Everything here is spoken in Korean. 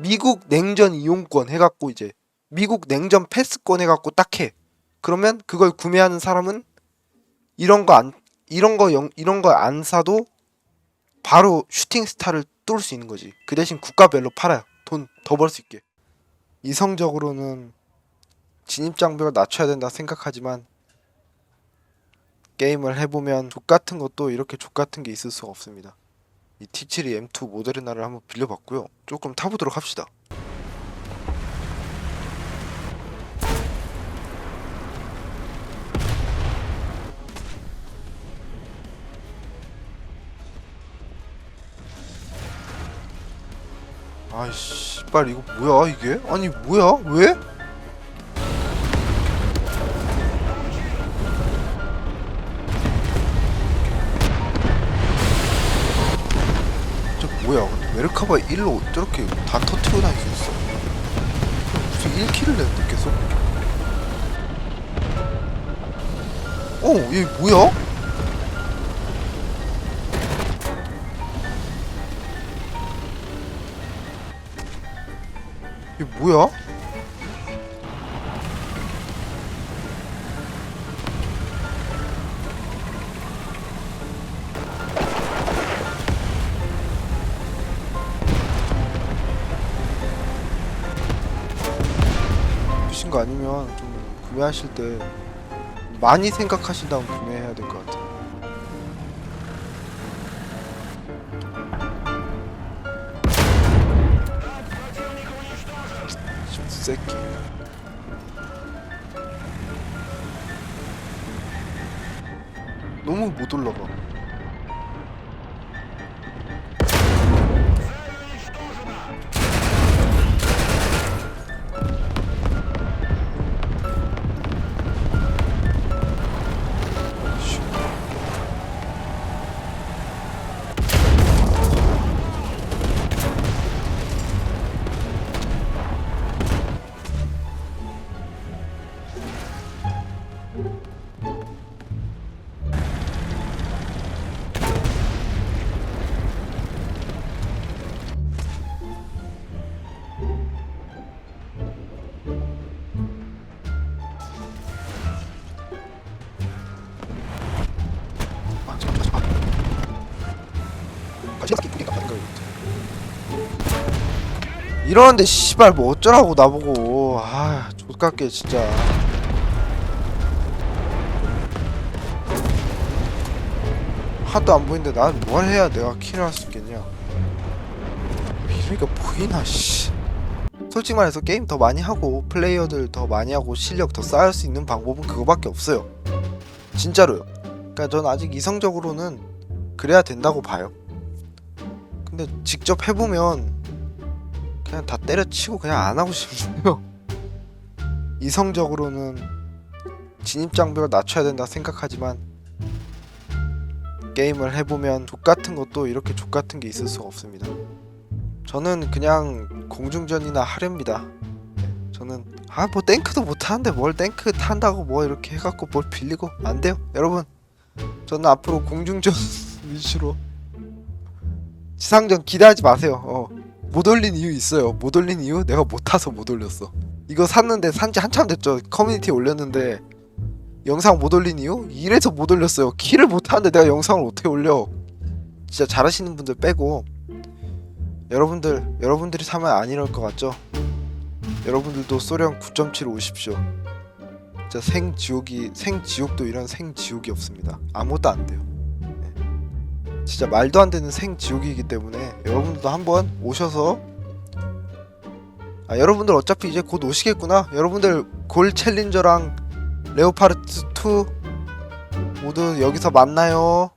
미국 냉전 이용권 해갖고 이제 미국 냉전 패스권 해갖고 딱 해. 그러면 그걸 구매하는 사람은 이런 거 안 이런 거 영, 이런 거 안 사도 바로 슈팅 스타를 뚫을 수 있는 거지. 그 대신 국가별로 팔아요. 돈 더 벌 수 있게. 이성적으로는 진입 장벽을 낮춰야 된다 생각하지만 게임을 해보면 족 같은 것도 이렇게 족 같은 게 있을 수가 없습니다. 이 T72 M2 모데르나를 한번 빌려봤고요. 조금 타보도록 합시다. 아이씨, 빨 이거 뭐야 이게? 아니 뭐야? 왜? 뭐야? 메르카바 1로 저렇게 다 터트려 다닐 수 있어? 무슨 1킬을 냈는데 계속? 어, 얘 뭐야? 얘 뭐야? 싶으신 거 아니면 좀 구매하실 때 많이 생각하신 다음 구매해야 될 것 같아요. 새끼. 너무 못 올라가. 이러는데 씨발 뭐 어쩌라고 나보고. 아 족같게 진짜 하도 안 보이는데 난 뭘 해야 내가 킬을 할 수 있겠냐 이러니까 보이나 씨 솔직히 말해서 게임 더 많이 하고 플레이어들 더 많이 하고 실력 더 쌓을 수 있는 방법은 그거밖에 없어요 진짜로요 그러니까 전 아직 이성적으로는 그래야 된다고 봐요. 근데 직접 해보면 그냥 다 때려치고 그냥 안 하고 싶네요. 이성적으로는 진입 장벽을 낮춰야 된다 생각하지만 게임을 해보면 족 같은 것도 이렇게 족 같은 게 있을 수가 없습니다. 저는 그냥 공중전이나 하렵니다. 저는 아 뭐 탱크도 못 타는데 뭘 탱크 탄다고 뭐 이렇게 해갖고 뭘 빌리고 안 돼요 여러분 저는 앞으로 공중전 위주로 지상전 기대하지 마세요 어. 못 올린 이유 있어요 못 올린 이유 내가 못 타서 못 올렸어 이거 샀는데 산지 한참 됐죠 커뮤니티에 올렸는데 영상 못 올린 이유? 이래서 못 올렸어요 키를 못 하는데 내가 영상을 어떻게 올려 진짜 잘하시는 분들 빼고 여러분들 여러분들이 사면 안 이럴 것 같죠? 여러분들도 소련 9.7 오십시오. 진짜 생 지옥이 생 지옥도 이런 생 지옥이 없습니다. 아무것도 안 돼요. 네. 진짜 말도 안 되는 생 지옥이기 때문에 여러분들도 한번 오셔서 아 여러분들 어차피 이제 곧 오시겠구나. 여러분들 골 챌린저랑 레오파르트 2 모두 여기서 만나요.